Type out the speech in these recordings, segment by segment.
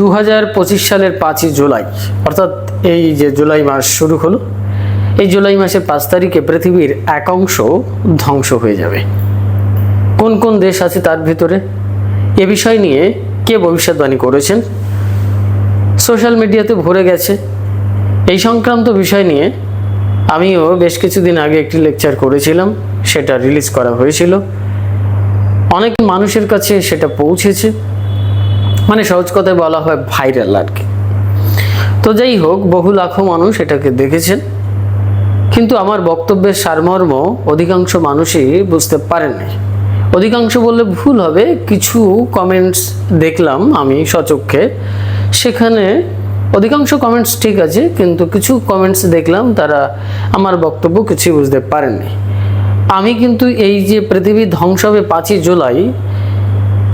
দু হাজার পঁচিশ সালের পাঁচই জুলাই, অর্থাৎ এই যে জুলাই মাস শুরু হলো, এই জুলাই মাসের পাঁচ তারিখে পৃথিবীর এক অংশ ধ্বংস হয়ে যাবে। কোন কোন দেশ আছে তার ভিতরে? এ বিষয় নিয়ে কে ভবিষ্যৎবাণী করেছেন? সোশ্যাল মিডিয়াতে ভরে গেছে। এই সংক্রান্ত বিষয় নিয়ে আমিও বেশ কিছুদিন আগে একটি লেকচার করেছিলাম, সেটা রিলিজ করা হয়েছিল। অনেক মানুষের কাছে সেটা পৌঁছেছে। মানে সহজ কথায় বলা হয় ভাইরাল আর কি। তো যাই হোক, বহু লাখো মানুষ এটাকে দেখেছেন। কিন্তু আমার বক্তব্যের সারমর্ম অধিকাংশ মানুষই বুঝতে পারেননি অধিকাংশ বললে ভুল হবে, কিছু কমেন্টস দেখলাম আমি সচক্ষে। সেখানে অধিকাংশ কমেন্টস ঠিক আছে, কিন্তু কিছু কমেন্টস দেখলাম, তারা আমার বক্তব্য কিছুই বুঝতে পারেননি। আমি কিন্তু এই যে পৃথিবী ধ্বংস হবে পাঁচই জুলাই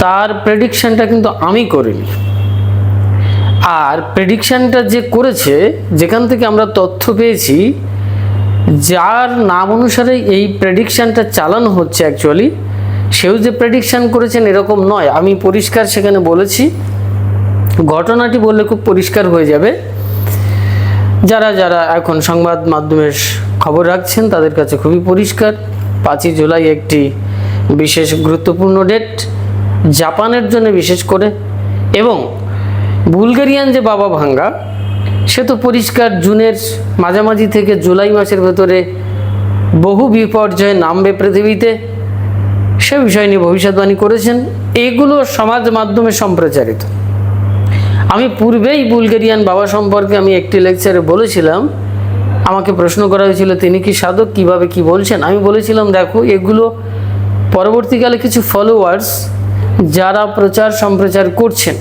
তার প্রেডিকশানটা কিন্তু আমি করিনি। আর প্রেডিকশানটা যে করেছে, যেখান থেকে আমরা তথ্য পেয়েছি, যার নাম অনুসারে এই প্রেডিকশানটা চালানো হচ্ছে অ্যাকচুয়ালি সেও যে প্রেডিকশান করেছেন এরকম নয়। আমি পরিষ্কার সেখানে বলেছি, ঘটনাটি বললে খুব পরিষ্কার হয়ে যাবে। যারা যারা এখন সংবাদ মাধ্যমের খবর রাখছেন, তাদের কাছে খুবই পরিষ্কার। পাঁচই জুলাই একটি বিশেষ গুরুত্বপূর্ণ ডেট জাপানের জন্য বিশেষ করে এবং বুলগেরিয়ান যে বাবা ভাঙ্গা, সে তো পরিষ্কার জুনের মাঝামাঝি থেকে জুলাই মাসের ভেতরে বহু বিপর্যয়ে নামবে পৃথিবীতে, সে বিষয় নিয়ে ভবিষ্যৎবাণী করেছেন। এগুলো সমাজ মাধ্যমে সম্প্রচারিত। আমি পূর্বেই বুলগেরিয়ান বাবা সম্পর্কে আমি একটি লেকচারে বলেছিলাম, আমাকে প্রশ্ন করা হয়েছিল, তিনি কি সাধক? কীভাবে কি বলছেন? আমি বলেছিলাম, দেখো, এগুলো পরবর্তীকালে কিছু ফলোয়ার্স যারা প্রচার সম্প্রচার করছেন,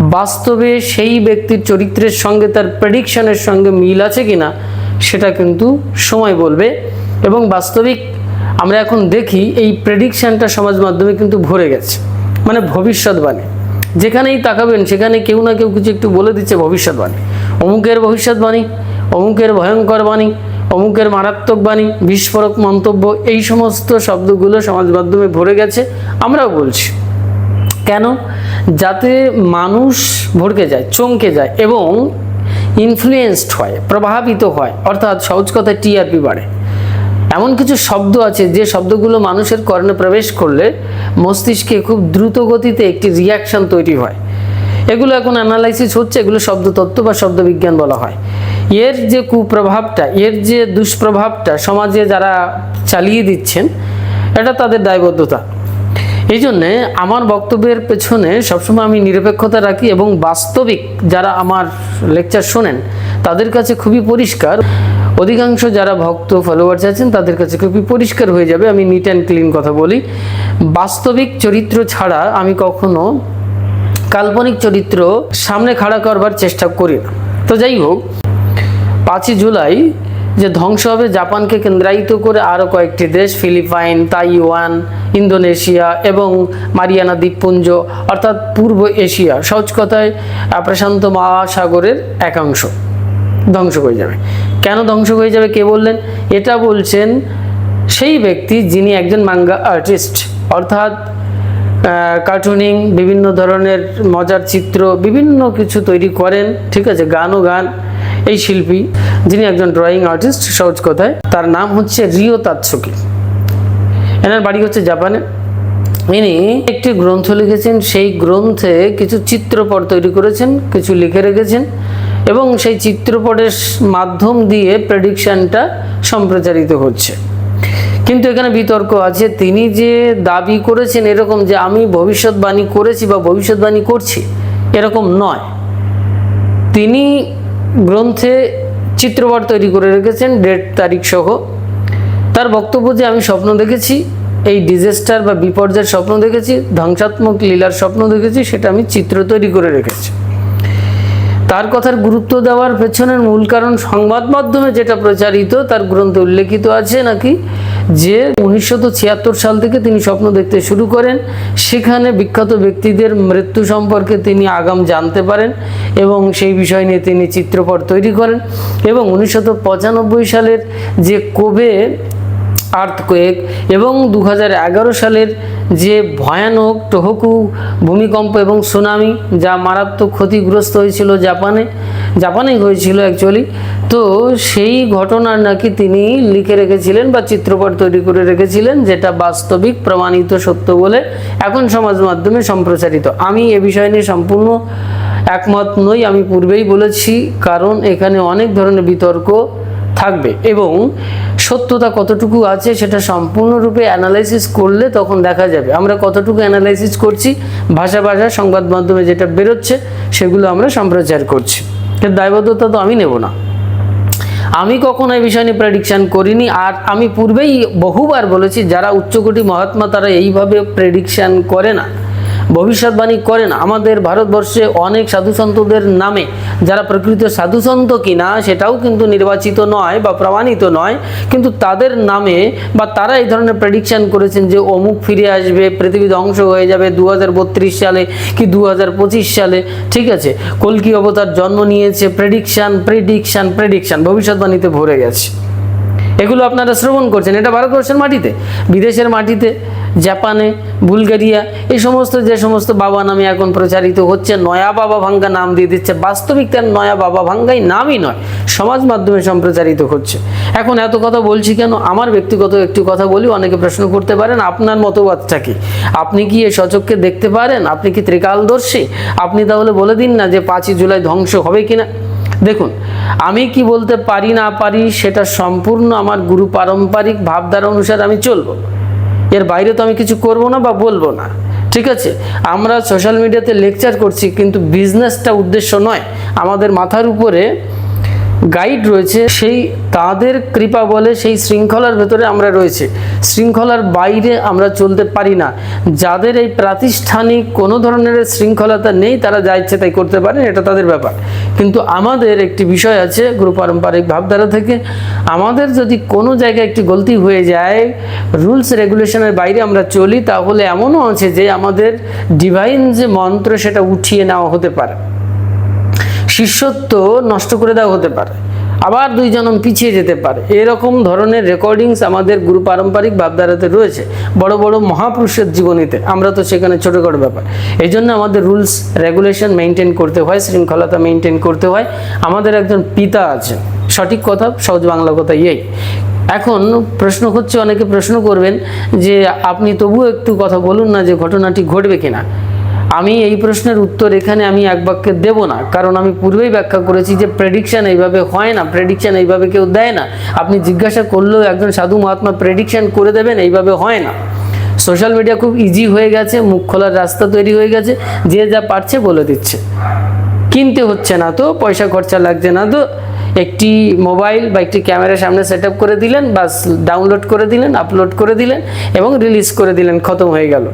বাস্তবে সেই ব্যক্তির চরিত্রের সঙ্গে তার প্রেডিকশনের সঙ্গে মিল আছে কিনা, সেটা কিন্তু সময় বলবে। এবং বাস্তবিক আমরা এখন দেখি এই প্রেডিকশানটা সমাজ মাধ্যমে কিন্তু ভরে গেছে। মানে ভবিষ্যৎবাণী। যেখানেই তাকাবেন, সেখানে কেউ না কেউ কিছু একটু বলে দিচ্ছে ভবিষ্যৎবাণী। অমুকের ভবিষ্যৎবাণী, অমুকের ভয়ঙ্কর বাণী, অমুকের মারাত্মক বাণী, বিস্ফোরক মন্তব্য, এই সমস্ত শব্দগুলো সমাজ মাধ্যমে ভরে গেছে, আমরাও বলছি। কেন? যাতে মানুষ ভড়কে যায়, চমকে যায় এবং ইনফ্লুয়েসড হয়, প্রভাবিত হয়, অর্থাৎ সহজ কথায় টিআরপি বাড়ে। এমন কিছু শব্দ আছে যে শব্দগুলো মানুষের কর্ণে প্রবেশ করলে মস্তিষ্কে খুব দ্রুত গতিতে একটি রিয়াকশন তৈরি হয়। এগুলো এখন অ্যানালাইসিস হচ্ছে, এগুলো শব্দতত্ত্ব বা শব্দবিজ্ঞান বলা হয়। এর যে কুপ্রভাবটা, এর যে দুষ্প্রভাবটা সমাজে যারা চালিয়ে দিচ্ছেন, এটা তাদের দায়বদ্ধতা। এই জন্যে আমার বক্তব্যের পেছনে সবসময় আমি নিরপেক্ষতা রাখি এবং বাস্তবিক যারা আমার লেকচার শোনেন, তাদের কাছে খুবই পরিষ্কার। অধিকাংশ যারা ভক্ত ফলোয়ার্স আছেন, তাদের কাছে খুবই পরিষ্কার হয়ে যাবে, আমি নিট অ্যান্ড ক্লিন কথা বলি। বাস্তবিক চরিত্র ছাড়া আমি কখনো কাল্পনিক চরিত্র সামনে খাড়া করবার চেষ্টা করি না। তো যাই হোক, পাঁচই জুলাই যে ধ্বংস হবে জাপানকে কেন্দ্রায়িত করে আরও কয়েকটি দেশ, ফিলিপাইন, তাইওয়ান, ইন্দোনেশিয়া এবং মারিয়ানা দ্বীপপুঞ্জ, অর্থাৎ পূর্ব এশিয়া। সহজ কথায় প্রশান্ত মহাসাগরের একাংশ ধ্বংস হয়ে যাবে। কেন ধ্বংস হয়ে যাবে, কে বললেন? এটা বলছেন সেই ব্যক্তি যিনি একজন মাঙ্গা আর্টিস্ট অর্থাৎ কার্টুনিং বিভিন্ন ধরনের মজার চিত্র, বিভিন্ন কিছু তৈরি করেন, ঠিক আছে, গানও গান এই শিল্পী, যিনি একজন ড্রয়িং আর্টিস্ট সহজ কথায়। তার নাম হচ্ছে রিও তাৎসুকি। এনার বাড়ি হচ্ছে জাপানে। ইনি একটি গ্রন্থ লিখেছেন, সেই গ্রন্থে কিছু চিত্রপট তৈরি করেছেন, কিছু লিখে রেখেছেন, এবং সেই চিত্রপটের মাধ্যম দিয়ে প্রেডিকশানটা সম্প্রচারিত হচ্ছে। কিন্তু এখানে বিতর্ক আছে। তিনি যে দাবি করেছেন এরকম যে আমি ভবিষ্যৎবাণী করেছি বা ভবিষ্যৎবাণী করছি, এরকম নয়। তিনি গ্রন্থে চিত্রপট তৈরি করে রেখেছেন, ডেট তারিখ সহ। তার বক্তব্য যে আমি স্বপ্ন দেখেছি, এই ডিজাস্টার বা বিপর্যয়ের স্বপ্ন দেখেছি, ধ্বংসাত্মক লীলার স্বপ্ন দেখেছি, সেটা আমি চিত্র তৈরি করে রেখেছি। তার কথার গুরুত্ব দেওয়ার পেছনের মূল কারণ সংবাদ মাধ্যমে যেটা প্রচারিত, তার গ্রন্থে উল্লেখিত আছে নাকি যে উনিশশো ছিয়াত্তর সাল থেকে তিনি স্বপ্ন দেখতে শুরু করেন, সেখানে বিখ্যাত ব্যক্তিদের মৃত্যু সম্পর্কে তিনি আগাম জানতে পারেন এবং সেই বিষয় নিয়ে তিনি চিত্রপট তৈরি করেন এবং উনিশশো পঁচানব্বই সালের যে কোবে আর্থকোয়েক এবং দু হাজার এগারো সালের যে ভয়ানক টহকু, ভূমিকম্প এবং সুনামি যা মারাত্মক ক্ষতিগ্রস্ত হয়েছিল জাপানে, জাপানেই হয়েছিল অ্যাকচুয়ালি তো সেই ঘটনার নাকি তিনি লিখে রেখেছিলেন বা চিত্রপট তৈরি করে রেখেছিলেন যেটা বাস্তবিক, প্রমাণিত সত্য বলে এখন সমাজ মাধ্যমে সম্প্রচারিত। আমি এ বিষয় নিয়ে সম্পূর্ণ একমত নই, আমি পূর্বেই বলেছি, কারণ এখানে অনেক ধরনের বিতর্ক থাকবে এবং সত্যতা কতটুকু আছে সেটা সম্পূর্ণরূপে অ্যানালাইসিস করলে তখন দেখা যাবে। আমরা কতটুকু অ্যানালাইসিস করছি? ভাষা ভাষা সংবাদ মাধ্যমে যেটা বেরোচ্ছে সেগুলো আমরা সম্প্রচার করছি। এর দায়বদ্ধতা তো আমি নেব না। আমি কখনো এই বিষয় নিয়ে প্রেডিকশান করিনি। আর আমি পূর্বেই বহুবার বলেছি, যারা উচ্চকোটি মহাত্মা তারা এইভাবে প্রেডিকশান করে না। ভবিষ্যৎবাণী করেন। আমাদের ভারতবর্ষে অনেক সাধুসন্তদের নামে, যারা প্রকৃত সাধুসন্ত কিনা সেটাও কিন্তু নির্বাচিত নয় বা প্রমাণিত নয়, কিন্তু তাদের নামে বা তারা এই ধরনের প্রেডিকশান করেছেন যে অমুক ফিরে আসবে পৃথিবী ধ্বংস হয়ে যাবে দু হাজার বত্রিশ সালে কি দু হাজার পঁচিশ সালে। ঠিক আছে, কলকি অবতার জন্ম নিয়েছে প্রেডিকশান প্রেডিকশান প্রেডিকশান ভবিষ্যৎবাণীতে ভরে গেছে। এগুলো আপনারা শ্রবণ করছেন, এটা ভারতবর্ষের মাটিতে, বিদেশের মাটিতে। জাপানে, বুলগেরিয়া, এই সমস্ত যে সমস্ত বাবা নামে এখন প্রচারিত হচ্ছে, নয়া বাবা ভাঙ্গা নাম দিয়ে দিচ্ছে। বাস্তবিক তার নয়া বাবা ভাঙ্গাই নামই নয়, সমাজ মাধ্যমে সম্প্রচারিত হচ্ছে। এখন এত কথা বলছি কেন? আমার ব্যক্তিগত একটি কথা বলি, অনেকে প্রশ্ন করতে পারেন, আপনার মতবাদটা কি? আপনি কি এ সচককে দেখতে পারেন? আপনি কি ত্রিকালদর্শী? আপনি তাহলে বলে দিন না যে পাঁচই জুলাই ধ্বংস হবে কিনা। দেখুন, আমি কি বলতে পারি না পারি, সেটা সম্পূর্ণ আমার গুরু পারম্পরিক ভাবধারা অনুসারে আমি চলবো। এর বাইরে তো আমি কিছু করব না বা বলব না। ঠিক আছে? আমরা সোশ্যাল মিডিয়াতে লেকচার করছি, কিন্তু বিজনেসটা উদ্দেশ্য নয়। আমাদের মাথার উপরে গাইড রয়েছে, সেই তাদের কৃপা বলে সেই শৃঙ্খলার ভেতরে আমরা রয়েছে। শৃঙ্খলার বাইরে আমরা চলতে পারি না। যাদের এই প্রাতিষ্ঠানিক কোনো ধরনের শৃঙ্খলতা নেই, তারা যা ইচ্ছে তাই করতে পারেন এটা তাদের ব্যাপার। কিন্তু আমাদের একটি বিষয় আছে গুরু পারম্পরিক ভাবধারা থেকে, আমাদের যদি কোনো জায়গায় একটি গলতি হয়ে যায়, রুলস, রেগুলেশনের বাইরে আমরা চলি, তাহলে এমনও আছে যে আমাদের ডিভাইন যে মন্ত্র, সেটা উঠিয়ে নেওয়া হতে পারে। শিষ্যত্ব নষ্ট করে দেওয়া হতে পারে। আবার দুই জনম পিছিয়ে যেতে পারে। এরকম ধরনের রেকর্ডিংস আমাদের গুরু পারম্পরিক ভাবধারাতে রয়েছে। বড় বড় মহাপুরুষের জীবনীতে। আমরা তো সেখানে ছোটোখাটো ব্যাপার। এই জন্য আমাদের রুলস রেগুলেশন মেনটেন করতে হয়, শৃঙ্খলতা মেনটেন করতে হয়। আমাদের একজন পিতা আছে সঠিক কথা, সহজ বাংলা কথা এই। এখন প্রশ্ন হচ্ছে, অনেকে প্রশ্ন করবেন যে আপনি তবুও একটু কথা বলুন না যে ঘটনাটি ঘটবে কিনা। আমি এই প্রশ্নের উত্তর এখানে আমি এক বাক্যে দেব না, কারণ আমি পূর্বেই ব্যাখ্যা করেছি যে প্রেডিকশান এইভাবে হয় না প্রেডিকশান এইভাবে কেউ দেয় না। আপনি জিজ্ঞাসা করলেও একজন সাধু মহাত্মা প্রেডিকশন করে দেবেন, এইভাবে হয় না। সোশ্যাল মিডিয়া খুব ইজি হয়ে গেছে, মুখ খোলার রাস্তা তৈরি হয়ে গেছে, যে যা পারছে বলে দিচ্ছে। কিনতে হচ্ছে না তো, পয়সা খরচা লাগছে না তো। একটি মোবাইল বা একটি ক্যামেরা সামনে সেট করে দিলেন, বাস ডাউনলোড করে দিলেন আপলোড করে দিলেন, এবং রিলিজ করে দিলেন, খতম হয়ে গেল।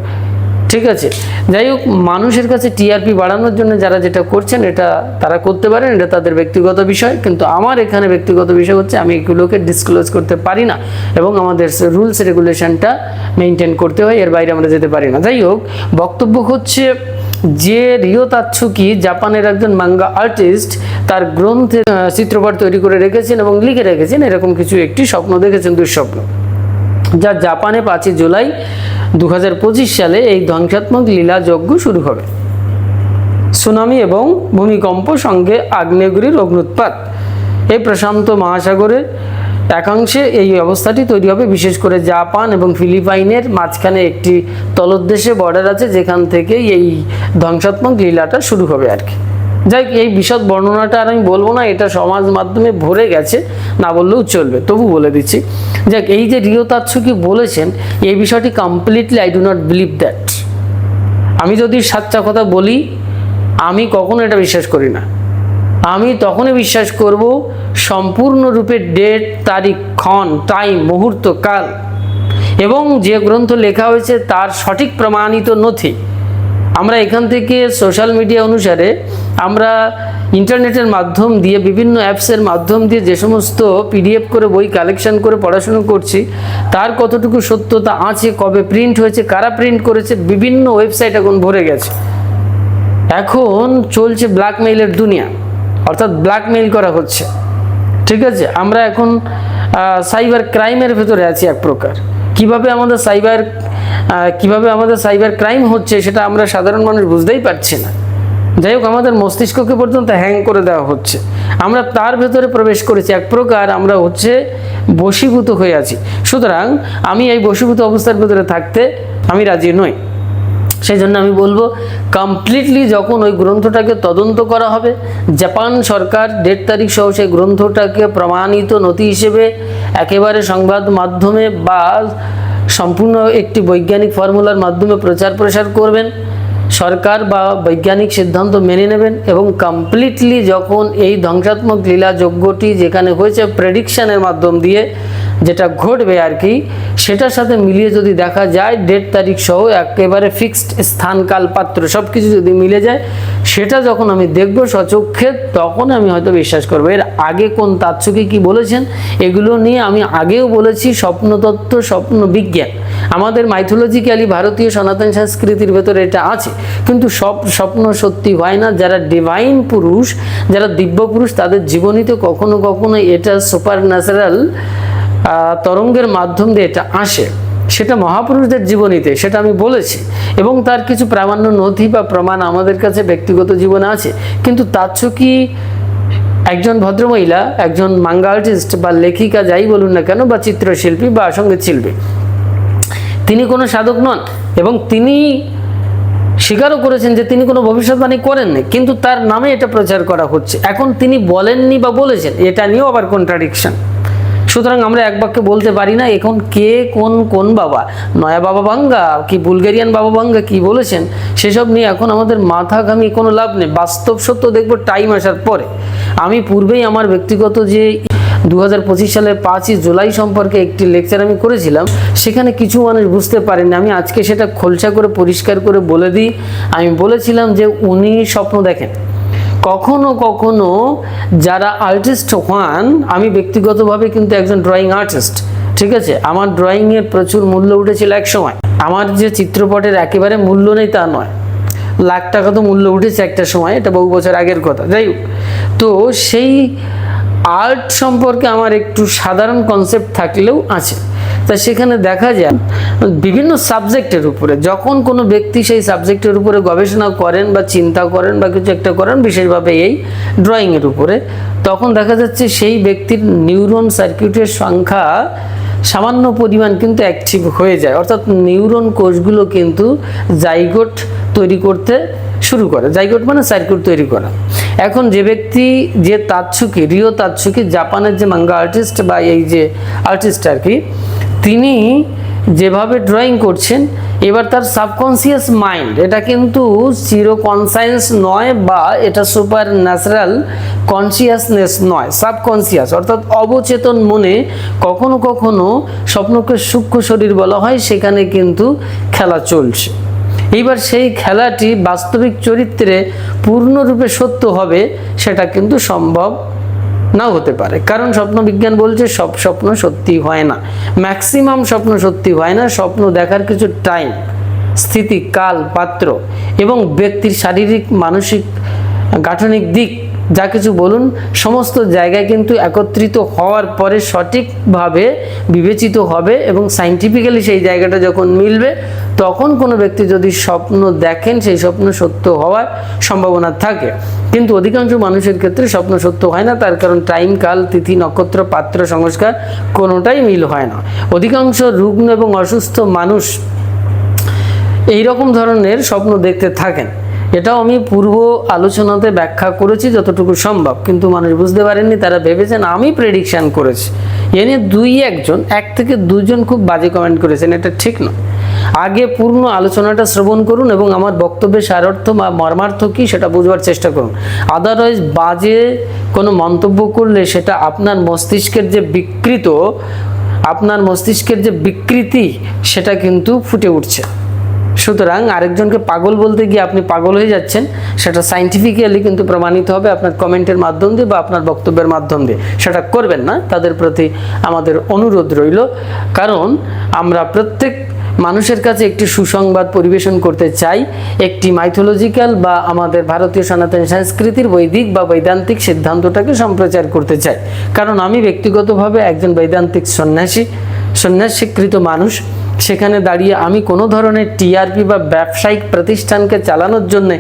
ঠিক আছে? যাই হোক, মানুষের কাছে টিআরপি বাড়ানোর জন্য যারা যেটা করছেন, এটা তারা করতে পারেন, এটা তাদের ব্যক্তিগত বিষয়। কিন্তু আমার এখানে ব্যক্তিগত বিষয় হচ্ছে, আমি এগুলোকে ডিসক্লোজ করতে পারি না। এবং আমাদের রুলস রেগুলেশনটা মেনটেন করতে হয়, এর বাইরে আমরা যেতে পারি না। যাই হোক, বক্তব্য হচ্ছে যে রিও তাৎসুকি জাপানের একজন মাঙ্গা আর্টিস্ট তার গ্রন্থে চিত্রপট তৈরি করে রেখেছেন এবং লিখে রেখেছেন। এরকম কিছু একটি স্বপ্ন দেখেছেন, দুঃস্বপ্ন। যা জাপানে পাঁচই জুলাই দু হাজার পঁচিশ সালে এই ধ্বংসাত্মক লীলা যজ্ঞ শুরু হবে। সুনামি এবং ভূমিকম্প সঙ্গে আগ্নেয়গিরির অগ্নুৎপাত। এই প্রশান্ত মহাসাগরের একাংশে এই অবস্থাটি তৈরি হবে, বিশেষ করে জাপান এবং ফিলিপাইনের মাঝখানে একটি তলদেশে বর্ডার আছে, যেখান থেকে এই ধ্বংসাত্মক লীলাটা শুরু হবে আর কি। যাই এই বিশদ বর্ণনাটা আর আমি বলব না, এটা সমাজ মাধ্যমে ভরে গেছে, না বললেও চলবে, তবু বলে দিচ্ছি। যাক এই যে রিও তাৎসুকি বলেছেন, এই বিষয়টি completely I do not believe that আমি যদি সাচ্চা কথা বলি, আমি কখনো এটা বিশ্বাস করি না। আমি তখনই বিশ্বাস করব, সম্পূর্ণরূপে ডেট তারিখ, ক্ষণ টাইম মুহূর্ত, কাল। এবং যে গ্রন্থ লেখা হয়েছে, তার সঠিক প্রমাণিত নথি। আমরা এখান থেকে সোশ্যাল মিডিয়া অনুসারে আমরা ইন্টারনেটের মাধ্যম দিয়ে, বিভিন্ন অ্যাপসের মাধ্যম দিয়ে যে সমস্ত পিডিএফ করে, বই কালেকশন করে, পড়াশুনো করছি, তার কতটুকু সত্যতা আছে, কবে প্রিন্ট হয়েছে, কারা প্রিন্ট করেছে, বিভিন্ন ওয়েবসাইট এখন ভরে গেছে। এখন চলছে ব্ল্যাকমেইলের দুনিয়া, অর্থাৎ ব্ল্যাকমেইল করা হচ্ছে। ঠিক আছে? আমরা এখন সাইবার ক্রাইমের ভেতরে আছি এক প্রকার। কীভাবে আমাদের সাইবার কীভাবে আমাদের সাইবার ক্রাইম হচ্ছে সেটা আমরা সাধারণ মানুষ বুঝতেই পারছি না। যাই হোক, আমাদের মস্তিষ্ককে পর্যন্ত হ্যাং করে দেওয়া হচ্ছে। আমরা তার ভেতরে প্রবেশ করেছি। এক প্রকার আমরা হচ্ছে বশীভূত হয়ে আছি। সুতরাং আমি এই বশীভূত অবস্থার ভেতরে থাকতে আমি রাজি নই। সেই জন্য আমি বলব কমপ্লিটলি যখন ওই গ্রন্থটাকে তদন্ত করা হবে, জাপান সরকার ডেট তারিখ সহ সেই গ্রন্থটাকে প্রমাণিত নথি হিসেবে একেবারে সংবাদ মাধ্যমে বা সম্পূর্ণ একটি বৈজ্ঞানিক ফর্মুলার মাধ্যমে প্রচার প্রসার করবেন, সরকার বা বৈজ্ঞানিক সিদ্ধান্ত মেনে নেবেন এবং কমপ্লিটলি যখন এই ধ্বংসাত্মক লীলা যেখানে হয়েছে প্রেডিকশানের মাধ্যম দিয়ে যেটা ঘটবে আর কি, সেটার সাথে মিলিয়ে যদি দেখা যায় ডেট তারিখ সহ একেবারে ফিক্সড স্থান কাল পাত্র সব কিছু যদি মিলে যায়, সেটা যখন আমি দেখব সচক্ষে তখন আমি হয়তো বিশ্বাস করব। এর আগে কোন তাৎসুকে কি বলেছেন, এগুলো নিয়ে আমি আগেও বলেছি, স্বপ্নতত্ত্ব স্বপ্ন বিজ্ঞান আমাদের মাইথোলজিক্যালি ভারতীয় সনাতন সংস্কৃতির ভেতরে এটা আছে, কিন্তু সব স্বপ্ন সত্যি হয় না। যারা ডিভাইন পুরুষ, যারা দিব্য পুরুষ তাদের জীবনীতে কখনো কখনো এটা সুপার ন্যাচারাল তরঙ্গের মাধ্যম দিয়ে এটা আসে, সেটা মহাপুরুষদের জীবনীতে, সেটা আমি বলেছি। এবং তার কিছু প্রামাণ্য নথি বা প্রমাণ আমাদের কাছে ব্যক্তিগত জীবনে আছে। কিন্তু তাৎসুকি একজন ভদ্রমহিলা, একজন মাঙ্গা আর্টিস্ট বা লেখিকা যাই বলুন না কেন, বা চিত্রশিল্পী বা সংগীত শিল্পী, তিনি কোনো সাধক নন। এবং তিনি স্বীকারও করেছেন যে তিনি কোনো ভবিষ্যৎবাণী করেননি কিন্তু তার নামে এটা প্রচার করা হচ্ছে। এখন তিনি বলেননি বা বলেছেন, এটা নিয়েও আবার কন্ট্রাডিকশন সুতরাং আমরা এক বাক্যে বলতে পারি না, এখন কে, কোন কোন বাবা? নয়া বাবা বাঙ্গা কি বুলগেরিয়ান বাবা বাঙ্গা কি বলেছেন? সেসব নিয়ে এখন আমাদের মাথা ঘামি কোনো লাভ নেই। বাস্তব সত্য দেখব টাইম আসার পরে। আমি পূর্বেই আমার ব্যক্তিগত যে দু হাজার পঁচিশ সালের পাঁচই জুলাই সম্পর্কে একটি লেকচার আমি করেছিলাম, সেখানে কিছু মানুষ বুঝতে পারেনি আমি আজকে সেটা খোলসা করে, পরিষ্কার করে বলে দিই। আমি বলেছিলাম যে উনি স্বপ্ন দেখেন। কখনো কখনো যারা আর্টিস্ট হন, আমি ব্যক্তিগতভাবে কিন্তু একজন ড্রয়িং আর্টিস্ট ঠিক আছে? আমার ড্রয়িংয়ের প্রচুর মূল্য উঠেছিল এক সময়। আমার যে চিত্রপটের একেবারে মূল্য নেই তা নয়। লাখ টাকা তো মূল্য উঠেছে একটা সময়, এটা বহু বছর আগের কথা। যাই হোক, তো সেই আর্ট সম্পর্কে আমার একটু সাধারণ কনসেপ্ট থাকলেও আছে। তা সেখানে দেখা যায়, বিভিন্ন সাবজেক্টের উপরে, যখন কোনো ব্যক্তি সেই সাবজেক্টের উপরে গবেষণা করেন বা চিন্তা করেন বা কিছু একটা করেন, বিশেষভাবে এই ড্রয়িংয়ের উপরে, তখন দেখা যাচ্ছে সেই ব্যক্তির নিউরন সার্কিটের সংখ্যা সামান্য পরিমাণ কিন্তু অ্যাক্টিভ হয়ে যায়। অর্থাৎ নিউরন কোষগুলো কিন্তু জাইগোট তৈরি করতে শুরু করে। জাইগোট মানে সার্কিট তৈরি করা। এখন যে ব্যক্তি, যে তাৎসুকি, রিও তাৎসুকি, জাপানের যে মাঙ্গা আর্টিস্ট বা এই যে আর্টিস্ট আর কি তিনি যেভাবে ড্রয়িং করছেন, এবার তার সাবকনসিয়াস মাইন্ড এটা কিন্তু চিরো কনসায়েন্স নয় বা এটা সুপার ন্যাচারাল কনসিয়াসনেস নয় সাবকনসিয়াস অর্থাৎ অবচেতন মনে কখনো কখনো স্বপ্নকে সূক্ষ্ম শরীর বলা হয়, সেখানে কিন্তু খেলা চলছে। এইবার সেই খেলাটি বাস্তবিক চরিত্রে পূর্ণরূপে সত্য হবে, সেটা কিন্তু সম্ভব নাও হতে পারে। কারণ স্বপ্ন বিজ্ঞান বলছে সব স্বপ্ন সত্যি হয় না। ম্যাক্সিমাম স্বপ্ন সত্যি হয় না, স্বপ্ন দেখার কিছু টাইম, স্থিতি, কাল, পাত্র এবং ব্যক্তির শারীরিক, মানসিক, গাঠনিক দিক, যা কিছু বলুন, সমস্ত জায়গায় কিন্তু একত্রিত হওয়ার পরে সঠিকভাবে বিবেচিত হবে এবং সাইন্টিফিক্যালি সেই জায়গাটা যখন মিলবে তখন কোনো ব্যক্তি যদি স্বপ্ন দেখেন, সেই স্বপ্ন সত্য হওয়ার সম্ভাবনা থাকে। কিন্তু অধিকাংশ মানুষের ক্ষেত্রে স্বপ্ন সত্য হয় না, তার কারণ টাইম, কাল, তিথি, নক্ষত্র, পাত্র, সংস্কার কোনোটাই মিল হয় না। অধিকাংশ রুগ্ন এবং অসুস্থ মানুষ এই রকম ধরনের স্বপ্ন দেখতে থাকেন। এটাও আমি পূর্ব আলোচনাতে ব্যাখ্যা করেছি যতটুকু সম্ভব। কিন্তু মানুষ বুঝতে পারেননি, তারা ভেবেছেন আমি প্রেডিকশান করেছি। এ নিয়ে দুই একজন, এক থেকে দুজন খুব বাজে কমেন্ট করেছেন, এটা ঠিক নয়। আগে পূর্ণ আলোচনাটা শ্রবণ করুন এবং আমার বক্তব্যের সারার্থ বা মর্মার্থ কী সেটা বুঝবার চেষ্টা করুন। আদারওয়াইজ বাজে কোনো মন্তব্য করলে সেটা আপনার মস্তিষ্কের যে বিকৃত, আপনার মস্তিষ্কের যে বিকৃতি, সেটা কিন্তু ফুটে উঠছে। সুতরাং আরেকজনকে পাগল বলতে গিয়ে আপনি পাগল হয়ে যাচ্ছেন, সেটা সাইন্টিফিক্যালি কিন্তু প্রমাণিত হবে আপনার কমেন্টের মাধ্যম দিয়ে বা আপনার বক্তব্যের মাধ্যম দিয়ে। সেটা করবেন না, তাদের প্রতি আমাদের অনুরোধ রইল। কারণ আমরা প্রত্যেক মানুষের কাছে একটি সুসংবাদ পরিবেশন করতে চাই, একটি মাইথোলজিক্যাল বা আমাদের ভারতীয় সনাতন সংস্কৃতির বৈদিক বা বৈদান্তিক সিদ্ধান্তটাকে সম্প্রচার করতে চাই। কারণ আমি ব্যক্তিগতভাবে একজন বৈদান্তিক সন্ন্যাসী সন্ন্যাস স্বীকৃত মানুষ, সেখানে দাঁড়িয়ে আমি কোনো ধরনের টিআরপি বা ব্যবসায়িক প্রতিষ্ঠানকে চালানোর জন্য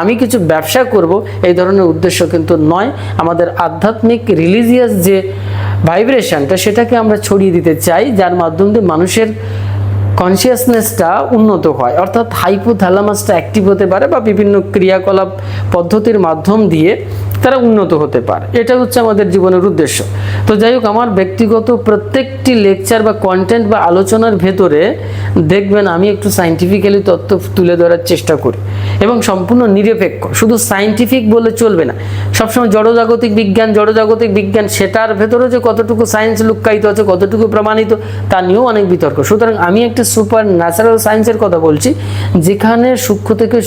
আমি কিছু ব্যবসা করব, এই ধরনের উদ্দেশ্য কিন্তু নয়। আমাদের আধ্যাত্মিক রিলিজিয়াস যে ভাইব্রেশনটা সেটাকে আমরা ছড়িয়ে দিতে চাই, যার মাধ্যম দিয়ে মানুষের কনসিয়াসনেসটা উন্নত হয়। অর্থাৎ হাইপোথ্যালামাসটা অ্যাক্টিভ হতে পারে বা বিভিন্ন ক্রিয়াকলাপ পদ্ধতির মাধ্যম দিয়ে তারা উন্নত হতে পারে। এটা হচ্ছে আমাদের জীবনের উদ্দেশ্য। তো যাই হোক, আমার ব্যক্তিগত প্রত্যেকটি লেকচার বা কন্টেন্ট বা আলোচনার ভেতরে দেখবেন আমি একটু সাইন্টিফিক্যালি তথ্য তুলে ধরার চেষ্টা করি এবং সম্পূর্ণ নিরপেক্ষ। শুধু সাইন্টিফিক বলে চলবে না। সবসময় জড়জাগতিক বিজ্ঞান জড়জাগতিক বিজ্ঞান, সেটার ভেতরে যে কতটুকু সায়েন্স লুক্কায়িত আছে, কতটুকু প্রমাণিত, তা নিয়েও অনেক বিতর্ক। সুতরাং আমি একটা সুপার ন্যাচারাল সায়েন্সের কথা বলছি, যেখানে সূক্ষ্ম থেকে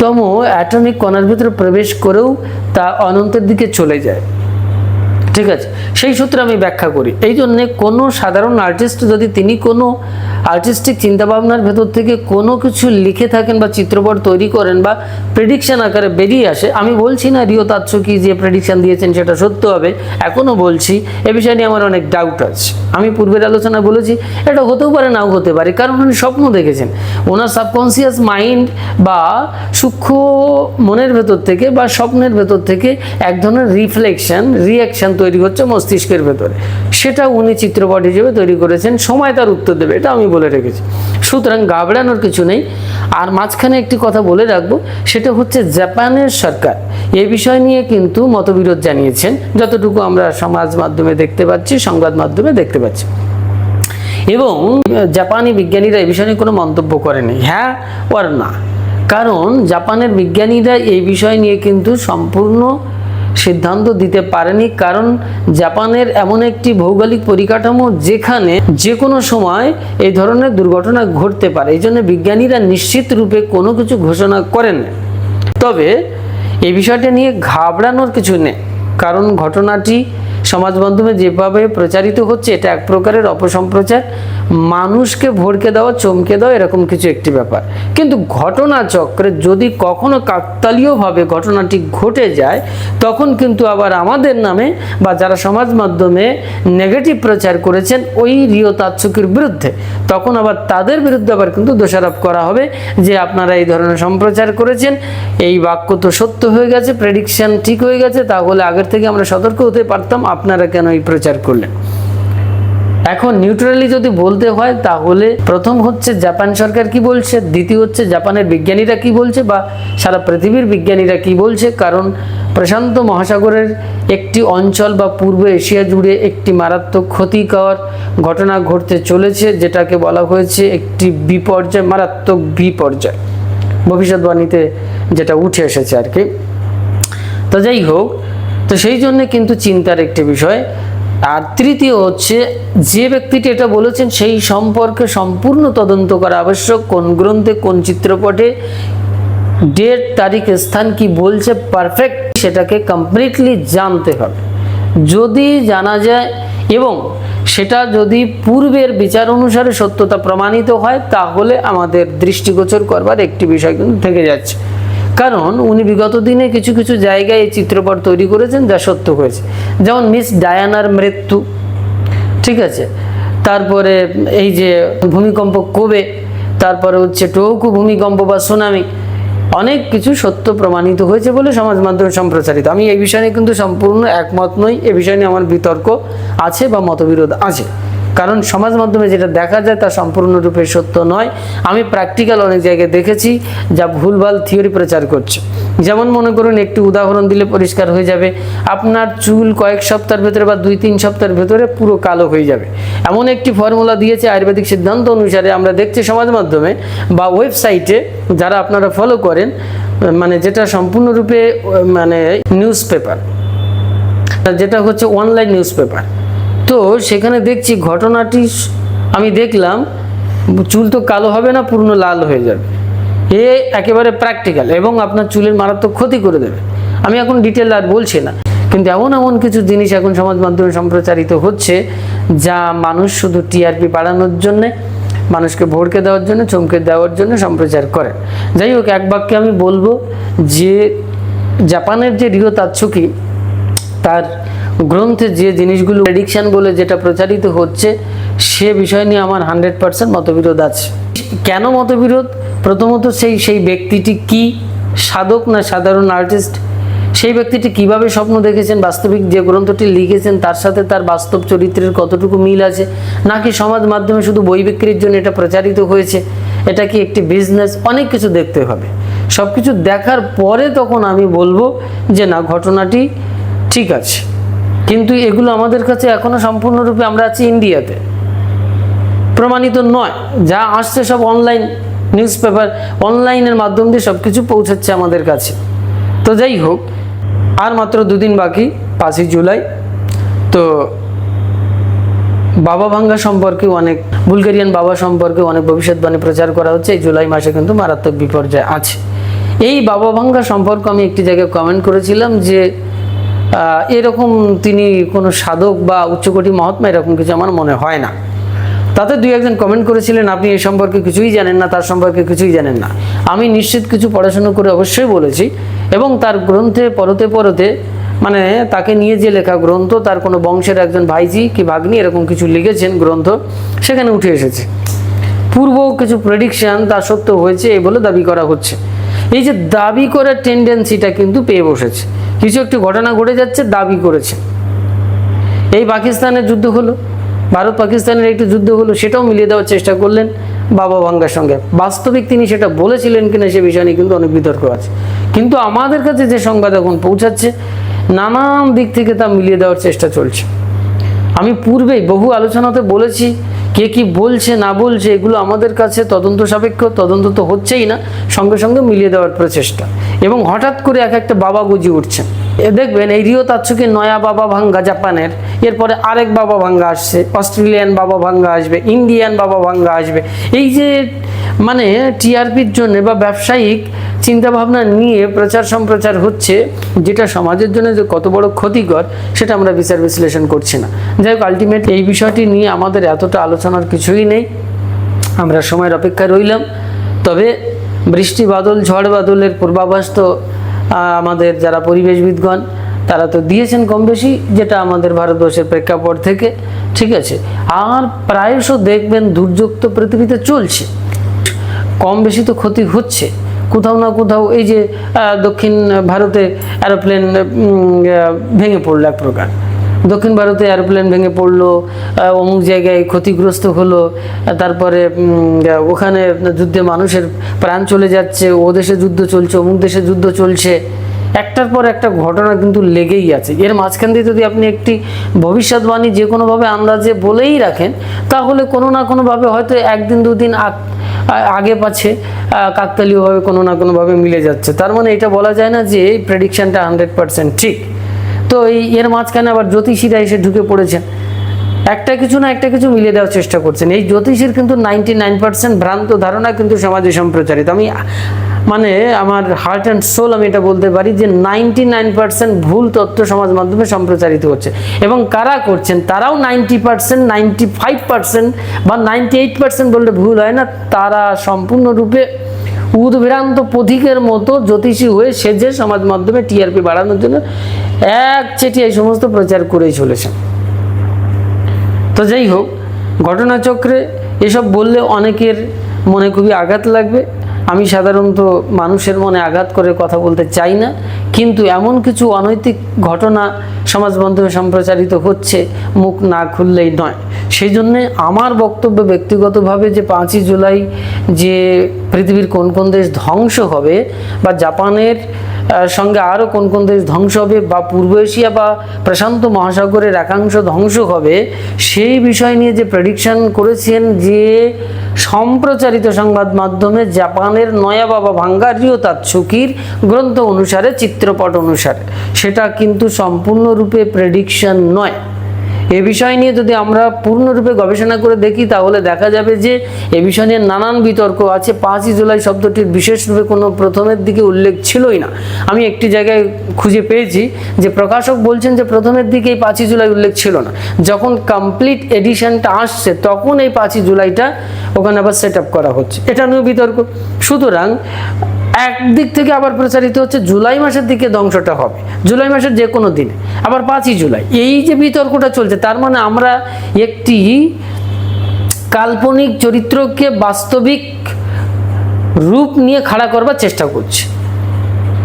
সূক্ষ্মতম অ্যাটমিক কণার ভিতরে প্রবেশ করেও তা অনন্তের দিকে চলে যায়। ঠিক আছে? সেই সূত্রে আমি ব্যাখ্যা করি। এই জন্যে কোনো সাধারণ আর্টিস্ট যদি তিনি কোনো আর্টিস্টিক চিন্তাভাবনার ভেতর থেকে কোনো কিছু লিখে থাকেন বা চিত্রপট তৈরি করেন বা প্রেডিকশন আকারে বেরিয়ে আসে, আমি বলছি না রিও তাৎসুকি যে প্রেডিকশন দিয়েছেন সেটা সত্য হবে এখনও বলছি, এ বিষয় নিয়ে আমার অনেক ডাউট আছে। আমি পূর্বের আলোচনা বলেছি, এটা হতেও পারে নাও হতে পারে, কারণ উনি স্বপ্ন দেখেছেন। ওনার সাবকনসিয়াস মাইন্ড বা সূক্ষ্ম মনের ভেতর থেকে বা স্বপ্নের ভেতর থেকে এক ধরনের রিফ্লেকশন রিয়াকশন তৈরি হচ্ছে মস্তিষ্কের ভেতরে। সেটা উনি চিত্রপট হিসেবে তৈরি করেছেন, সময় তার উত্তর দেবে, এটা আমি বলে রেখেছি। সুতরাং ঘাবড়ানোর কিছু নেই। আর মাঝখানে একটি কথা বলে রাখব, সেটা হচ্ছে জাপানের সরকার এই বিষয় নিয়ে কিন্তু মতবিরোধ জানিয়েছেন, যতটুকু আমরা সমাজ মাধ্যমে দেখতে পাচ্ছি, সংবাদ মাধ্যমে দেখতে পাচ্ছি। এবং জাপানি বিজ্ঞানীরা বিষয়ে নিয়ে কোনো মন্তব্য করেনি হ্যাঁ ওর না? কারণ জাপানের বিজ্ঞানীরা এই বিষয় নিয়ে কিন্তু সম্পূর্ণ সিদ্ধান্ত দিতে পারেনি, কারণ জাপানের এমন একটি ভৌগোলিক পরিকাঠামো যেখানে যে কোনো সময় এই ধরনের দুর্ঘটনা ঘটতে পারে। এই জন্য বিজ্ঞানীরা নিশ্চিত রূপে কোনো কিছু ঘোষণা করেন তবে এই বিষয়টা নিয়ে ঘাবড়ানোর কিছু নেই, কারণ ঘটনাটি সমাজ মাধ্যমে যেভাবে প্রচারিত হচ্ছে, এটা এক প্রকারের অপসম্প্রচার। মানুষকে ভড়কে দেওয়া চমকে দেওয়া এরকম কিছু একটি ব্যাপার। কিন্তু ঘটনা চক্রে যদি কখনো কাকতালীয়ভাবে ঘটনাটি ঘটে যায়, তখন কিন্তু আবার আমাদের নামে বা যারা সমাজ মাধ্যমে নেগেটিভ প্রচার করেছেন, ওই রিও তাৎসুকির বিরুদ্ধে। তখন আবার তাদের বিরুদ্ধে আবার কিন্তু দোষারোপ করা হবে যে আপনারা এই ধরনের সম্প্রচার করেছেন, এই বাক্য তো সত্য হয়ে গেছে প্রেডিকশন ঠিক হয়ে গেছে, তাহলে আগের থেকে আমরা সতর্ক হতে পারতাম, আপনারা কেন এই প্রচার করলেন? এখন নিউট্রালি যদি বলতে হয়, তাহলে প্রথম হচ্ছে জাপান সরকার কি বলছে? দ্বিতীয় হচ্ছে জাপানের বিজ্ঞানীরা কি বলছে? বা সারা পৃথিবীর বিজ্ঞানীরা কি বলছে? কারণ প্রশান্ত মহাসাগরের একটি অঞ্চল বা পূর্ব এশিয়া জুড়ে একটি মারাত্মক ক্ষতিকর ঘটনা ঘটতে চলেছে, যেটাকে বলা হয়েছে একটি বিপর্যয়, মারাত্মক বিপর্যয়। ভবিষ্যৎবাণীতে যেটা উঠে এসেছে আর কি। তো যাই হোক, তো সেই জন্য কিন্তু চিন্তার একটি বিষয় আর তৃতীয় হচ্ছে, যে ব্যক্তিটি এটা বলেছেন সেই সম্পর্কে সম্পূর্ণ তদন্ত করা আবশ্যক। কোন গ্রন্থে, কোন চিত্রপটে, ডেট, তারিখ, স্থান কি বলছে পারফেক্ট সেটাকে কমপ্লিটলি জানতে হবে। যদি জানা যায় এবং সেটা যদি পূর্বের বিচার অনুসারে সত্যতা প্রমাণিত হয়, তাহলে আমাদের দৃষ্টিগোচর করবার একটি বিষয় কিন্তু থেকে যাচ্ছে। কারণ উনি বিগত দিনে কিছু কিছু জায়গায় এই চিত্রপট তৈরি করেছেন যা সত্য হয়েছে। যেমন মিস ডায়ানার মৃত্যু, ঠিক আছে? তারপরে এই যে ভূমিকম্প কবে, তারপরে হচ্ছে টৌকু ভূমিকম্প বা সুনামি, অনেক কিছু সত্য প্রমাণিত হয়েছে বলে সমাজ মাধ্যমে সম্প্রচারিত। আমি এই বিষয়ে কিন্তু সম্পূর্ণ একমত নই, এ বিষয়ে আমার বিতর্ক আছে বা মতবিরোধ আছে। কারণ সমাজ মাধ্যমে যেটা দেখা যায় তা সম্পূর্ণরূপে সত্য নয়। আমি প্র্যাকটিক্যাল অনেক জায়গায় দেখেছি যা ভুলভাল থিওরি প্রচার করছে। যেমন মনে করুন একটি উদাহরণ দিলে পরিষ্কার হয়ে যাবে, আপনার চুল কয়েক সপ্তাহের ভেতরে বা দুই তিন সপ্তাহের ভেতরে পুরো কালো হয়ে যাবে। এমন একটি ফর্মুলা দিয়েছে আয়ুর্বেদিক সিদ্ধান্ত অনুসারে আমরা দেখছি সমাজ মাধ্যমে বা ওয়েবসাইটে যারা আপনারা ফলো করেন মানে যেটা সম্পূর্ণরূপে মানে নিউজ পেপার যেটা হচ্ছে অনলাইন নিউজ পেপার তো সেখানে দেখছি ঘটনাটি আমি দেখলাম, চুল তো কালো হবে না পূর্ণ লাল হয়ে যাবে। এ একেবারে প্র্যাকটিক্যাল এবং আপনার চুলের মারাত্মক ক্ষতি করে দেবে। আমি এখন ডিটেল আর বলছি না। কিন্তু এমন এমন কিছু জিনিস এখন সমাজ মাধ্যমে সম্প্রচারিত হচ্ছে, যা মানুষ শুধু টিআরপি বাড়ানোর জন্যে, মানুষকে ভড়কে দেওয়ার জন্য, চমকে দেওয়ার জন্য সম্প্রচার করে। যাই হোক, এক বাক্যে আমি বলব যে, জাপানের যে রিও তাৎসুকি, তার গ্রন্থে যে জিনিসগুলো প্রেডিকশন বলে যেটা প্রচারিত হচ্ছে, সে বিষয় নিয়ে আমার হান্ড্রেড পার্সেন্ট মতবিরোধ আছে। কেন মতবিরোধ? প্রথমত সেই সেই ব্যক্তিটি কি সাধক না সাধারণ আর্টিস্ট সেই ব্যক্তিটি কীভাবে স্বপ্ন দেখেছেন, বাস্তবিক যে গ্রন্থটি লিখেছেন, তার সাথে তার বাস্তব চরিত্রের কতটুকু মিল আছে? নাকি সমাজ মাধ্যমে শুধু বই বিক্রির জন্য এটা প্রচারিত হয়েছে? এটা কি একটি বিজনেস অনেক কিছু দেখতে হবে। সব কিছু দেখার পরে তখন আমি বলব যে না, ঘটনাটি ঠিক আছে। কিন্তু এগুলো আমাদের কাছে এখনও সম্পূর্ণরূপে আমরা আছি ইন্ডিয়াতে। প্রমাণিত নয়। যা আসছে সব অনলাইন নিউজ পেপার অনলাইনের মাধ্যম দিয়ে সব কিছু পৌঁছাচ্ছে আমাদের কাছে। তো যাই হোক, আর মাত্র দুদিন বাকি, পাঁচই জুলাই। তো বাবা ভাঙ্গা সম্পর্কে অনেক, বুলগেরিয়ান বাবা সম্পর্কে অনেক ভবিষ্যৎবাণী প্রচার করা হচ্ছে। এই জুলাই মাসে কিন্তু মারাত্মক বিপর্যয় আছে। এই বাবা ভাঙ্গা সম্পর্কে আমি একটি জায়গায় কমেন্ট করেছিলাম যে এরকম তিনি কোনো সাধক বা উচ্চকোটি মহাত্মা এরকম কিছু আমার মনে হয় না। তাতে দুই একজন কমেন্ট করেছিলেন, আপনি এই সম্পর্কে কিছুই জানেন না, তার সম্পর্কে কিছুই জানেন না। আমি নিশ্চিত কিছু পড়াশোনা করে অবশ্যই বলেছি এবং তার গ্রন্থে পরতে পরতে মানে তাকে নিয়ে যে লেখা গ্রন্থ, তার কোনো বংশের একজন ভাইজি কি ভাগ্নি এরকম কিছু লিখেছেন গ্রন্থ, সেখানে উঠে এসেছে। পূর্ব কিছু প্রেডিকশন তা সত্য হয়েছে এই বলে দাবি করা হচ্ছে। এই যে দাবি করার টেন্ডেন্সিটা কিন্তু পেয়ে বসেছে। কিছু একটি ঘটনা ঘটে যাচ্ছে, দাবি করেছে। এই পাকিস্তানের যুদ্ধ হলো, ভারত পাকিস্তানের একটি যুদ্ধ হলো, সেটাও মিলিয়ে দেওয়ার চেষ্টা করলেন বাবা ভাঙ্গার সঙ্গে। বাস্তবিক তিনি সেটা বলেছিলেন কিনা সে বিষয় নিয়ে কিন্তু অনেক বিতর্ক আছে। কিন্তু আমাদের কাছে যে সংবাদ এখন পৌঁছাচ্ছে, নানান দিক থেকে তা মিলিয়ে দেওয়ার চেষ্টা চলছে। আমি পূর্বেই বহু আলোচনাতে বলেছি কে কি বলছে, না বলছে, এগুলো আমাদের কাছে তদন্ত সাপেক্ষ, তদন্ত তো হচ্ছেই না, সঙ্গে সঙ্গে মিলিয়ে দেওয়ার প্রচেষ্টা। এবং হঠাৎ করে এক একটা বাবা গুজি উঠছেন দেখবেন, এই রিও তাৎসুকি নয়া বাবা ভাঙ্গা জাপানের, এরপরে আরেক বাবা ভাঙ্গা আসছে, অস্ট্রেলিয়ান বাবা ভাঙ্গা আসবে, ইন্ডিয়ান বাবা ভাঙ্গা আসবে। এই যে মানে টিআরপির জন্য বা ব্যবসায়িক চিন্তাভাবনা নিয়ে প্রচার সম্প্রচার হচ্ছে, যেটা সমাজের জন্য যে কত বড় ক্ষতিকর, সেটা আমরা বিচার বিশ্লেষণ করছি না। যাই হোক আলটিমেট এই বিষয়টি নিয়ে আমাদের এতটা আলোচনার কিছুই নেই। আমরা সময়ের অপেক্ষায় রইলাম। তবে বৃষ্টি বাদল, ঝড় বাদলের পূর্বাভাস তো আমাদের যারা পরিবেশবিদগণ, তারা তো দিয়েছেন কম বেশি, যেটা আমাদের ভারতবর্ষের প্রেক্ষাপট থেকে। ঠিক আছে? আর প্রায়শ দেখবেন দুর্যোগ তো পৃথিবীতে চলছে। কম বেশি তো ক্ষতি হচ্ছে। কোথাও না কোথাও এই যে দক্ষিণ ভারতে এরোপ্লেন ভেঙে পড়ল এক প্রকার। দক্ষিণ ভারতে এরোপ্লেন ভেঙে পড়ল অমুক জায়গায় ক্ষতিগ্রস্ত হলো তারপরে ওখানে যুদ্ধে মানুষের প্রাণ চলে যাচ্ছে, ও দেশে যুদ্ধ চলছে, অমুক দেশে যুদ্ধ চলছে। একটার পর একটা ঘটনা কিন্তু লেগেই আছে। এর মাঝখান দিয়ে যদি আপনি একটি ভবিষ্যৎবাণী যে কোনোভাবে আন্দাজে বলেই রাখেন, তাহলে কোনো না কোনোভাবে হয়তো একদিন, দুদিন আগ- আগে পাচ্ছে কাকতালীয়ভাবে কোনো না কোনোভাবে মিলে যাচ্ছে। তার মানে এটা বলা যায় না যে এই প্রেডিকশানটা হান্ড্রেড পারসেন্ট ঠিক। তো এই এর মাঝখানে আবার জ্যোতিষীরা এসে ঢুকে পড়েছেন। একটা কিছু না একটা কিছু মিলিয়ে দেওয়ার চেষ্টা করছেন। এই জ্যোতিষের কিন্তু নাইনটি নাইন পার্সেন্ট ভ্রান্ত ধারণা কিন্তু সমাজে সম্প্রচারিত। আমি মানে আমার হার্ট অ্যান্ড সোল আমি এটা বলতে পারি যে নাইনটি নাইন পার্সেন্ট ভুল তথ্য সমাজ মাধ্যমে সম্প্রচারিত হচ্ছে। এবং কারা করছেন? তারাও ninety percent ninety five percent বা নাইনটি এইট পার্সেন্ট বললে ভুল হয় না। তারা সম্পূর্ণরূপে উদ্ভ্রান্ত পথিকের মতো জ্যোতিষী হয়ে সেজে সমাজ মাধ্যমে টিআরপি বাড়ানোর জন্য এক চেটি এই সমস্ত প্রচার করেই চলেছেন। তো যাই হোক, ঘটনাচক্রে এসব বললে অনেকের মনে খুবই আঘাত লাগবে। আমি সাধারণত মানুষের মনে আঘাত করে কথা বলতে চাই না, কিন্তু এমন কিছু অনৈতিক ঘটনা সমাজ মাধ্যমে সম্প্রচারিত হচ্ছে, মুখ না খুললেই নয়। সেই জন্যে আমার বক্তব্য ব্যক্তিগতভাবে যে পাঁচই জুলাই যে পৃথিবীর কোন কোন দেশ ধ্বংস হবে বা জাপানের সঙ্গে আরও কোন কোন দেশ ধ্বংস হবে বা পূর্ব এশিয়া বা প্রশান্ত মহাসাগরের একাংশ ধ্বংস হবে, সেই বিষয় নিয়ে যে প্রেডিকশন করেছেন যে সম্প্রচারিত সংবাদ মাধ্যমে জাপানের নয়া বাবা ভাঙ্গারিও তাৎসুকির গ্রন্থ অনুসারে, চিত্রপট অনুসারে। সেটা কিন্তু সম্পূর্ণরূপে প্রেডিকশন নয়। এ বিষয় নিয়ে যদি আমরা পূর্ণরূপে গবেষণা করে দেখি, তাহলে দেখা যাবে যে এ বিষয় নিয়ে নানান বিতর্ক আছে। পাঁচই জুলাই শব্দটির বিশেষরূপে কোনো প্রথমের দিকে উল্লেখ ছিলই না। আমি একটি জায়গায় খুঁজে পেয়েছি যে প্রকাশক বলছেন যে প্রথমের দিকে এই পাঁচই জুলাই উল্লেখ ছিল না। যখন কমপ্লিট এডিশনটা আসছে, তখন এই পাঁচই জুলাইটা ওখানে আবার সেট আপ করা হচ্ছে। এটা নিয়েও বিতর্ক। সুতরাং একদিক থেকে আবার প্রচারিত হচ্ছে, জুলাই মাসের দিকে ধ্বংসটা হবে। জুলাই মাসের যে কোনো দিনে, আবার পাঁচই জুলাই। এই যে বিতর্কটা চলছে, তার মানে আমরা একটি কাল্পনিক চরিত্রকে বাস্তবিক রূপ নিয়ে খাড়া করবার চেষ্টা করছি।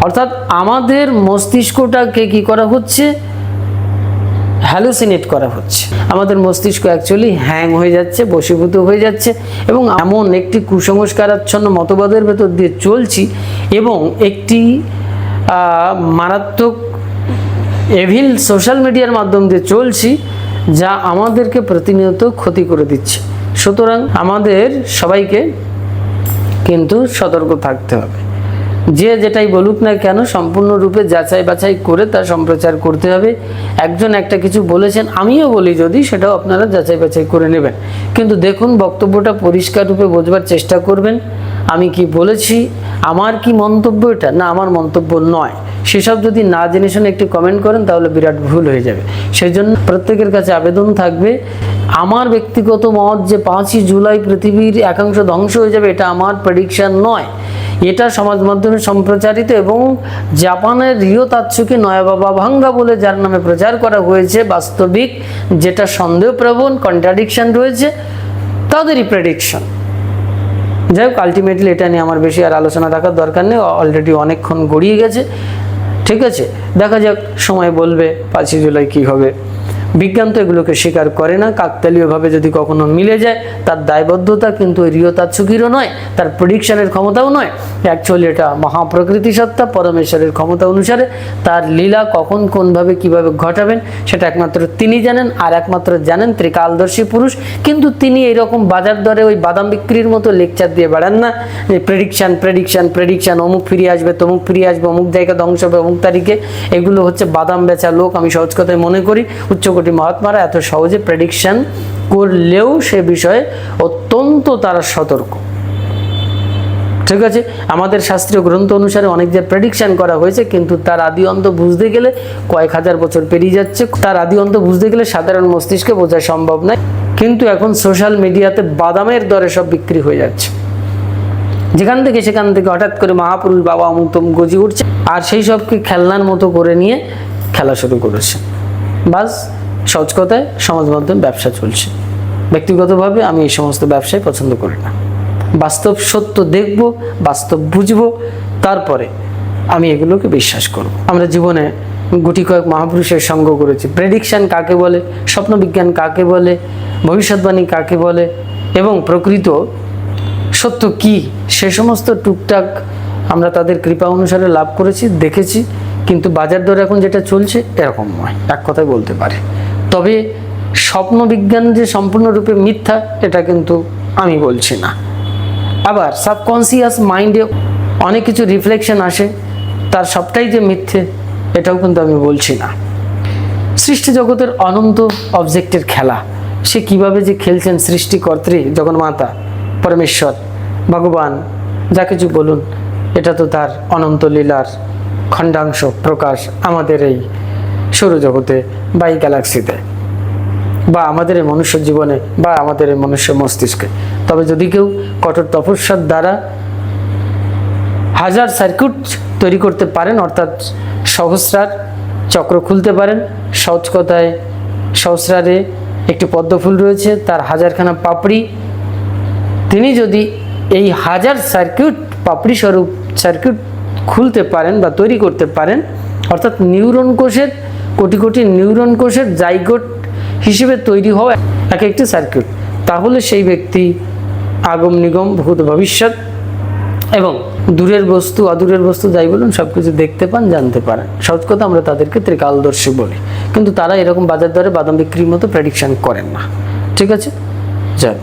অর্থাৎ আমাদের মস্তিষ্কটাকে কি করা হচ্ছে হ্যালুসিনেট করা হচ্ছে। আমাদের মস্তিষ্ক অ্যাকচুয়ালি হ্যাং হয়ে যাচ্ছে, বশীভূত হয়ে যাচ্ছে এবং এমন একটি কুসংস্কারাচ্ছন্ন মতবাদের ভেতর দিয়ে চলছি এবং একটি মারাত্মক এভিল সোশ্যাল মিডিয়ার মাধ্যম দিয়ে চলছি যা আমাদেরকে প্রতিনিয়ত ক্ষতি করে দিচ্ছে। সুতরাং আমাদের সবাইকে কিন্তু সতর্ক থাকতে হবে। যে যেটাই বলুক না কেন, সম্পূর্ণরূপে যাচাই বাছাই করে তার সম্প্রচার করতে হবে। একজন একটা কিছু বলেছেন, আমিও বলি যদি, সেটাও আপনারা যাচাই বাছাই করে নেবেন। কিন্তু দেখুন, বক্তব্যটা পরিষ্কার রূপে বোঝবার চেষ্টা করবেন। আমি কি বলেছি? আমার কি মন্তব্য এটা? না, আমার মন্তব্য নয়। সেসব যদি না জেনে শুনে একটি কমেন্ট করেন, তাহলে বিরাট ভুল হয়ে যাবে। সেই জন্য প্রত্যেকের কাছে আবেদন থাকবে, আমার ব্যক্তিগত মত যে পাঁচই জুলাই পৃথিবীর একাংশ ধ্বংস হয়ে যাবে, এটা আমার প্রেডিকশান নয়। এটা সমাজ মাধ্যমে সম্প্রচারিত এবং জাপানের রিও তাৎসুকি নয়াবাবা ভাঙ্গা বলে যার নামে প্রচার করা হয়েছে, বাস্তবিক যেটা সন্দেহপ্রবণ কন্ট্রাডিকশন রয়েছে, তাদেরই প্রেডিকশন যাই হোক আলটিমেটলি এটা নিয়ে আমার বেশি আর আলোচনা রাখার দরকার নেই অলরেডি অনেকক্ষণ গড়িয়ে গেছে, ঠিক আছে? দেখা যাক, সময় বলবে, পাঁচই জুলাই কী হবে। বিজ্ঞান তো এগুলোকে স্বীকার করে না, কাকতালীয়ভাবে যদি কখনো মিলে যায়, তার দায়বদ্ধতা কিন্তু রিও তাৎসুকিরও নয়, তার প্রেডিকশনের ক্ষমতাও নয়। অ্যাকচুয়ালি এটা মহাপ্রকৃতি সত্তা, পরমেশ্বরের ক্ষমতা অনুসারে তার লীলা কখন, কোনভাবে, কীভাবে ঘটাবেন, সেটা একমাত্র তিনি জানেন আর একমাত্র জানেন ত্রিকালদর্শী পুরুষ। কিন্তু তিনি এইরকম বাজার দরে ওই বাদাম বিক্রির মতো লেকচার দিয়ে বেড়ান না। যে প্রেডিকশান প্রেডিকশান প্রেডিকশান অমুক ফিরিয়ে আসবে, তমুক ফিরিয়ে আসবে, অমুক জায়গা ধ্বংস হবে, অমুক তারিখে। এগুলো হচ্ছে বাদাম বেচা লোক, আমি সহজ কথায় মনে করি। উচ্চকোটি মহাত্মারা এত সহজে প্রেডিকশান করলেও সে বিষয়ে অত্যন্ত তারা সতর্ক। ঠিক আছে? আমাদের শাস্ত্রীয় গ্রন্থ অনুসারে অনেক যে প্রেডিকশন করা হয়েছে, কিন্তু তার আদি অন্ত বুঝতে গেলে কয়েক হাজার বছর পেরিয়ে যাচ্ছে। তার আদি অন্ত বুঝতে গেলে সাধারণ মস্তিষ্কে বোঝা সম্ভব নয়। কিন্তু এখন সোশ্যাল মিডিয়াতে বাদামের দরে সব বিক্রি হয়ে যাচ্ছে। যেখান থেকে সেখান থেকে হঠাৎ করে মহাপুরুষ বাবা অমুক গজি উঠছে। আর সেই সবকে খেলনার মতো করে নিয়ে খেলা শুরু করেছে। বাস সহজ কথায় সমাজ মাধ্যম ব্যবসা চলছে। ব্যক্তিগতভাবে আমি এই সমস্ত ব্যবসায় পছন্দ করি না। বাস্তব সত্য দেখব, বাস্তব বুঝব, তারপরে আমি এগুলোকে বিশ্বাস করব। আমরা জীবনে গুটি কয়েক মহাপুরুষের সঙ্গ করেছি। প্রেডিকশান কাকে বলে, স্বপ্নবিজ্ঞান কাকে বলে, ভবিষ্যৎবাণী কাকে বলে, এবং প্রকৃত সত্য কি, সে সমস্ত টুকটাক আমরা তাদের কৃপা অনুসারে লাভ করেছি, দেখেছি, কিন্তু বাজার দর এখন যেটা চলছে, এরকম নয়। এক কথায় বলতে পারে। তবে স্বপ্ন বিজ্ঞান যে সম্পূর্ণরূপে মিথ্যা, এটা কিন্তু আমি বলছি না। আবার সাবকনসিয়াস মাইন্ডে অনেক কিছু রিফ্লেকশন আসে, তার সবটাই যে মিথ্যে, এটাও কিন্তু আমি বলছি না। সৃষ্টি জগতের অনন্ত অবজেক্টের খেলা, সে কীভাবে যে খেলছেন সৃষ্টিকর্ত্রী জগন্মাতা, পরমেশ্বর, ভগবান, যা কিছু বলুন, এটা তো তার অনন্ত লীলার খণ্ডাংশ, প্রকাশ আমাদের এই সৌরজগতে বা এই গ্যালাক্সিতে বা আমাদের এই মনুষ্য জীবনে বা আমাদের এই মনুষ্য মস্তিষ্কে। তবে যদি কেউ কঠোর তপস্যার দ্বারা হাজার সার্কিট তৈরি করতে পারেন, অর্থাৎ সহস্রার চক্র খুলতে পারেন, সহজ কথায় সহস্রারে একটি পদ্মফুল রয়েছে, তার হাজারখানা পাপড়ি। তিনি যদি এই হাজার সার্কিট পাপড়ি স্বরূপ সার্কিট খুলতে পারেন বা তৈরি করতে পারেন, অর্থাৎ নিউরন কোষের কোটি কোটি নিউরন কোষের জাইগোট হিসেবে তৈরি হওয়া এক একটি সার্কিট তাহলে সেই ব্যক্তি আগম নিগম, ভূত ভবিষ্যৎ এবং দূরের বস্তু, অদূরের বস্তু যাই বলুন সব কিছু দেখতে পান, জানতে পারেন। সহজ কথা আমরা তাদেরকে ত্রিকালদর্শী বলি। কিন্তু তারা এরকম বাজার দরে বাদাম বিক্রির মতো প্রেডিকশন করেন না। ঠিক আছে? জয়